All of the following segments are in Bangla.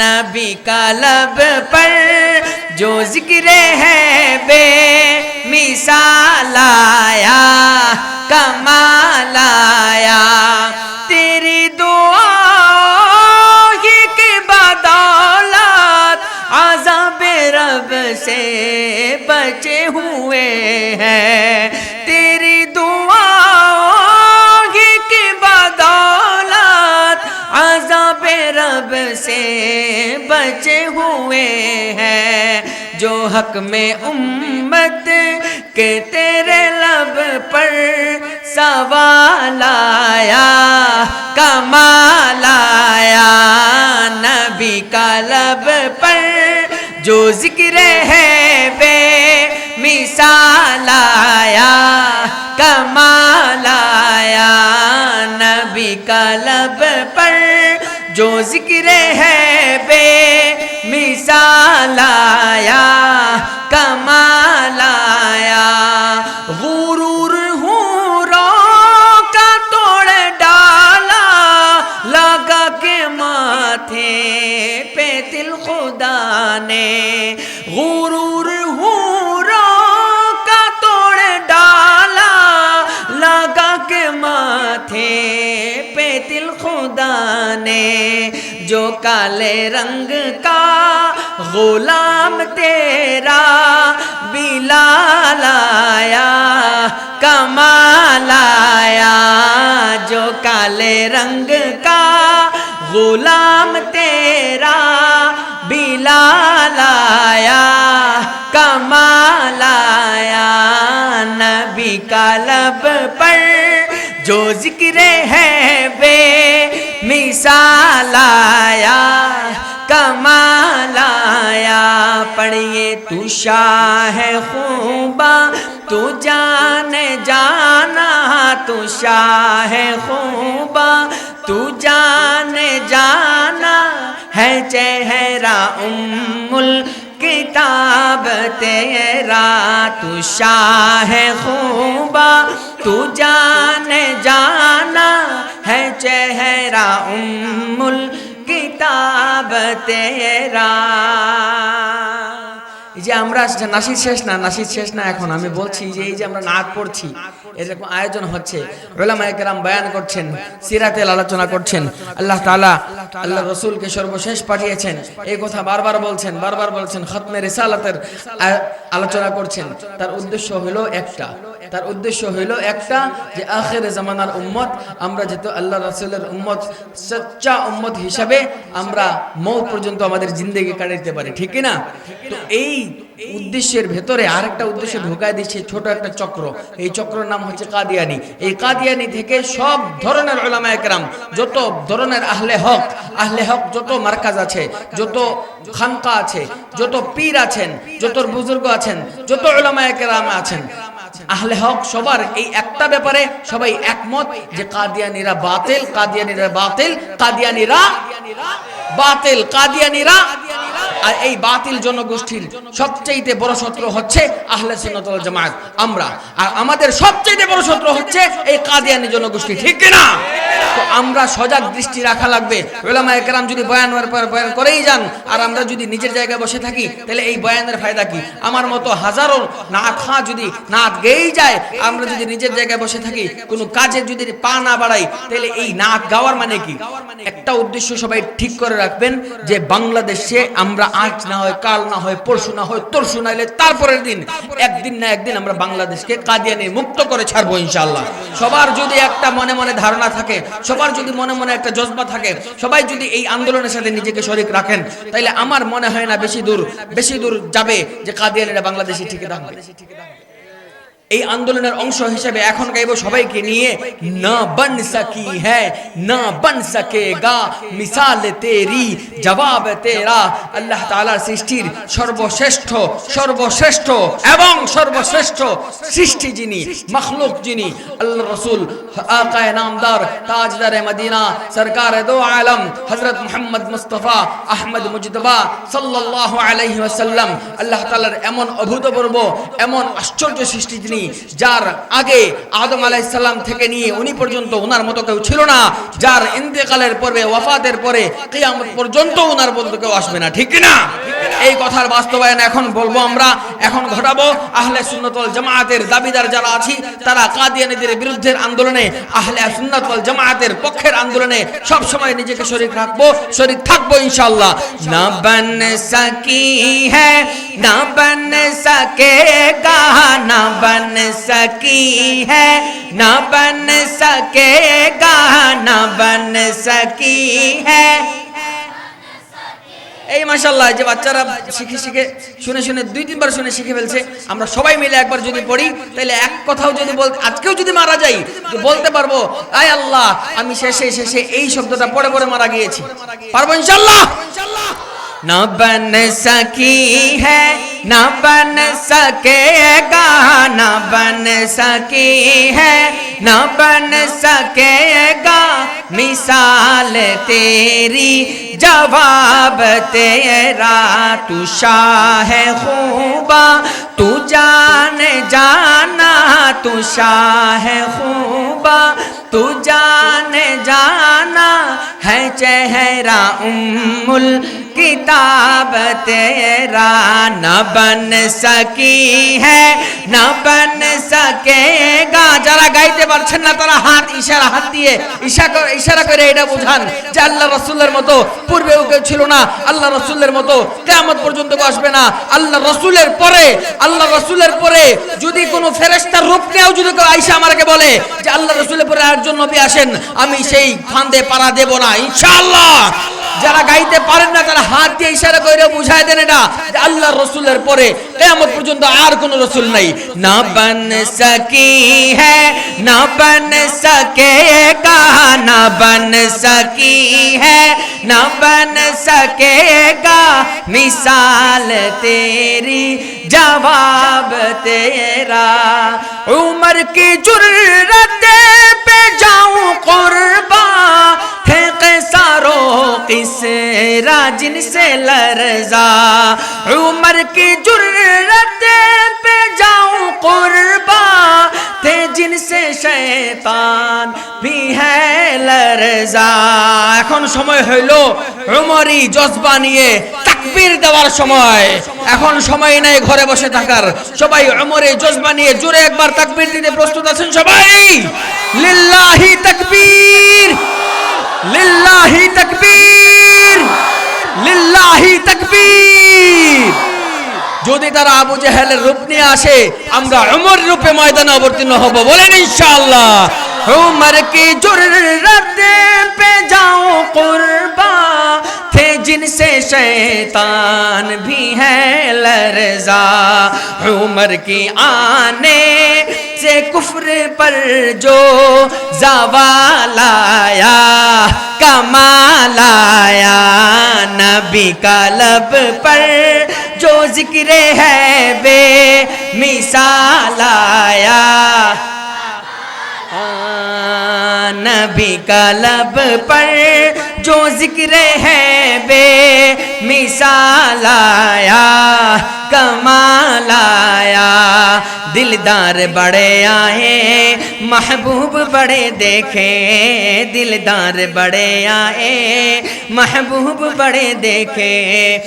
نبی کا لب پر جو ذکر ہے بے مثال آیا، کمال آیا۔ تیری دعا ہی کی بدولت عذاب رب سے بچے ہوئے ہیں۔ سے بچے ہوئے ہیں، جو حق میں امت کے تیرے لب پر سوال آیا، کمال آیا۔ نبی کا لب پر جو ذکر ہے، بے مثال آیا۔ کمال آیا۔ نبی کا لب پر جو ذکر ہے بے مثال آیا، کمال آیا۔ غرور ہوں رو کا توڑ ڈالا، لگا کے ماتھے پہ دل خدا نے۔ غرور ہے جو کالے رنگ کا غلام تیرا بلال آیا، کمال آیا۔ جو کالے رنگ کا غلام تیرا بلال آیا، کمال آیا۔ نبی کا لب پر جو ذکر ہے بے مثال آیا کمال آیا پڑھیے تو شاہ خوبا تو جان جانا تو شاہ خوبا تو جان جانا ہے چہرہ ام کتاب تیرا تو شاہ خوبا তু جان جانا ہے چہرہ ام کتاب এই যে আমরা নাসিদ শেষ না, নাসির শেষ না এখন। আমি বলছি যে এই যে আমরা নাচ পড়ছি, এরকম আয়োজন হচ্ছে। ওলামা একরাম বয়ান করছেন, সিরাতেল আলোচনা করছেন। আল্লাহ তালা আল্লাহ রসুলকে সর্বশেষ পাঠিয়েছেন। এই কথা বারবার বলছেন বারবার বলছেন, খতমে রিসালাতের আলোচনা করছেন। তার উদ্দেশ্য হলো একটা। তার উদ্দেশ্য হইল একটা যে আখের জামানার উম্মত, আমরা যেহেতু আল্লাহ রাসূলের উম্মত, সচ্চা উম্মত হিসাবে আমরা মৌ পর্যন্ত আমাদের জিন্দগি কাটাইতে পারি, ঠিক না? তো এই উদ্দেশ্যের ভেতরে আরেকটা উদ্দেশ্য ঢোকায় দিচ্ছে ছোট একটা চক্র। এই চক্রের নাম হচ্ছে কাদিয়ানি। এই কাদিয়ানি থেকে সব ধরনের ওলামা একরাম যত ধরনের আহলে হক আহলে হক যত মার্কাজ আছে যত খানকা আছে যত পীর আছেন যত বুজুর্গ আছেন যত ওলামা একরাম আছেন আহলে হক সবার এই একটা ব্যাপারে সবাই একমত যে কাদিয়ানিরা বাতিল কাদিয়ানিরা বাতিল কাদিয়ানিরা বাতিল কাদিয়ানিরা আর এই বাতিল জনগোষ্ঠীর সবচেয়ে বড় শত্রু হচ্ছে আহলে সুন্নাত ওয়াল জামাত আমরা। আর আমাদের সবচেয়ে বড় শত্রু হচ্ছে এই কাদিয়ানি জনগোষ্ঠী, ঠিক কি না তো আমরা সজাগ দৃষ্টি রাখা লাগবে। ওলামা একরাম যদি বয়ান পর বয়ান করেই যান, আর আমরা যদি নিজের জায়গায় বসে থাকি, তাহলে এই বয়ানের ফায়দা কি? আমার মতো হাজারো নাত খাঁ যদি নাত গেয়েই যায়, আমরা যদি নিজের জায়গায় বসে থাকি, কোনো কাজে যদি পা না বাড়াই, তাহলে এই নাত গাওয়ার মানে কি? একটা উদ্দেশ্য সবাই ঠিক করে রাখবেন যে বাংলাদেশে আমরা আজ না হয় কাল না হয় পরশু না হয় তরশু না হলে তারপরের দিন একদিন না একদিন আমরা বাংলাদেশকে কাদিয়ানি মুক্ত করে ছাড়বো ইনশাল্লাহ সবার যদি একটা মনে মনে ধারণা থাকে সবার যদি মনে মনে একটা জজবা থাকে সবাই যদি এই আন্দোলনের সাথে নিজেকে শরিক রাখেন তাইলে আমার মনে হয় না বেশি দূর বেশি দূর যাবে যে কাদিয়ানিরা বাংলাদেশে ঠিক থাকবে। এই আন্দোলনের অংশ হিসেবে এখন গাইব সবাইকে নিয়ে, না বন সকি হ্যাঁ না বন সকেগা, মিসাল তেরি, জবাব তেরা। আল্লাহ তাআলার সৃষ্টির সর্বশ্রেষ্ঠ সর্বশ্রেষ্ঠ এবং সর্বশ্রেষ্ঠ সৃষ্টি যিনি, মখলুক যিনি, আল্লাহ রসুল আকায় নামদার, তাজদার মদিনা, সরকার দো আলম হজরত মোহাম্মদ মুস্তফা আহমদ মুজতবা সাল্লাল্লাহু আলাইহি আল্লাহ তাআলার এমন অভূতপূর্ব, এমন আশ্চর্য সৃষ্টি যিনি যিনি যার আগে আদম আলাইসাল্লাম থেকে নিয়ে উনি পর্যন্ত ওনার মতো কেউ ছিল না, যার ইন্তেকালের পরে ওয়াফাতের পরে, কিয়ামত পর্যন্ত ওনার মতো কেউ আসবে না, ঠিক না এই কথার বাস্তবায়ন এখন বলব আমরা, এখন ঘটাবো। আহলে সুন্নতল জামায়াতের দাবিদার যারা আছি, তারা কাদিয়ানীদের বিরুদ্ধের আন্দোলনে, আহলে সুন্নতল জামায়াতের পক্ষের আন্দোলনে সব সময় নিজেকে শরীর রাখব শরীর থাকব ইনশাআল্লাহ। না বন সকি হ্যাঁ না বন সকেগা না বন সকি হ্যাঁ না বন সকেগা না বন সকি হ্যাঁ এই মাশাল্লাহ যে বাচ্চারা শিখে শিখে শুনে শুনে দুই তিনবার শুনে শিখে ফেলছে আমরা সবাই মিলে একবার যদি পড়ি তাহলে এক কথাও যদি বল আজকেও যদি মারা যাই তো বলতে পারবো আয় আল্লাহ আমি শেষে শেষে এই শব্দটা পড়ে পড়ে মারা গিয়েছি পারবো ইনশাল্লাহ न बन सकी نہ بن سکے گا، نہ بن سکی ہے، نہ بن سکے گا۔ مثال تیری، جواب تیرا۔ تو شاہ خوبا تو جان جانا۔ تو شاہ خوبا تو جان ہے چہرہ امل کتاب تیرا نہ بن سکی ہے نہ بن سکے گا যারা গাইতে পারছেন না তারা হাত ইশারা হাত দিয়ে ইশারা ইশারা করে এটা বোঝান যে আল্লাহ রসুলের মতো পূর্বেও কেউ ছিল না, আল্লাহ রসুলের মতো কেমন পর্যন্ত কেউ আসবে না। আল্লাহ রসুলের পরে, আল্লাহ রসুলের পরে যদি কোনো ফেরেস্তার রূপ নেও যদি কেউ আইসা আমাকে বলে যে আল্লাহ রসুলের পরে আর জন্য আসেন, আমি সেই ফান্দে পাড়া দেব না। ইনশাআল্লাহ যারা গাইতে পারেন না তারা হাত দিয়ে ইশারা করে বুঝায় দেন এটা যে আল্লাহ রসুলের পরে কেয়ামত পর্যন্ত আর কোন রসুল নাই না বন সকি है न बन सकेगा न बन सकी है न बन सकेगा मिसाल तेरी जवाब तेरा उम्र की जुर्रत पे जाऊं دیکھے کیسا फेंक सारो किसरा जिनसे लरजा उम्र की जुर्रत पे जाऊं कुर्बा थे जिनसे शैतान भी है लरजा এখন সময় হইল উমরি জজবা নিয়ে তাকবীর দেওয়ার সময় এখন সময় নাই ঘরে বসে থাকার সবাই উমরে জজবা নিয়ে জোরে একবার তাকবীর দিতে প্রস্তুত আছেন সবাই লিল্লাহি তাকবীর লিল্লাহি তাকবীর লিল্লাহি তাকবীর যদি তারা আবু জাহেলের রূপ নিয়ে আসে আমরা উমর রূপে ময়দানে অবতীর্ণ হব বলেন ইনশাআল্লাহ উমর কি জুররত पे जाऊं कुर्बा थे जिनसे शैतान भी है लरजा उमर की आने سے کفر پر جو زوال آیا کمال آیا نبی کا لب پر جو ذکر ہے بے مثال آیا۔ ہاں، نبی کا لب پر جو ذکر ہے بے مثال آیا، کمال آیا۔ دلدار بڑے آئے، محبوب بڑے دیکھے۔ دلدار بڑے آئے، محبوب بڑے دیکھے۔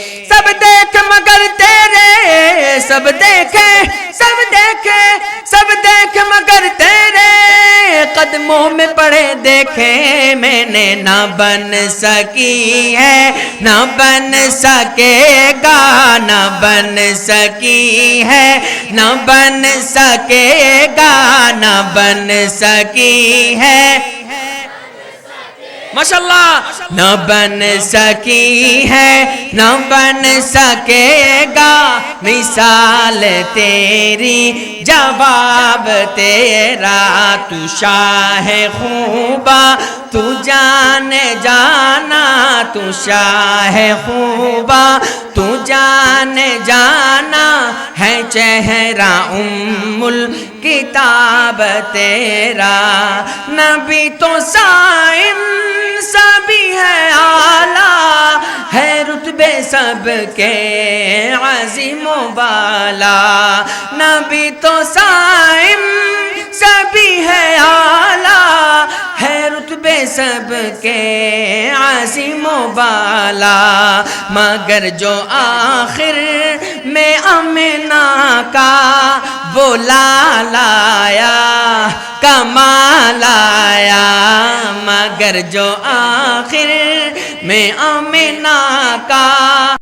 سب دیکھ مگر تیرے، سب دیکھے سب دیکھے سب دیکھ مگر تیرے۔ قدموں میں پڑے دیکھے میں نے نہ بن سکی ہے، نہ بن سکے گا، نہ بن سکی ہے، نہ بن سکے گا، نہ بن سکی ہے۔ ماشاءاللہ۔ نہ بن سکی ہے نہ بن سکے گا مثال تیری۔ جواب تیرا تو شاہ خوبا تو جان جانا، تو شاہ خوبا تو جان جانا ہے چہرہ ام کتاب تیرا۔ نبی تو سائم، سبھی ہے آلہ ہے رتبے سب کے عظیم و بالا نبی تو سائم سبھی ہے آلہ ہے رتبے سب کے عاصم و بالا۔ مگر جو آخر میں امنا کا وہ لایا کمال آیا مگر جو آخر میں امنا کا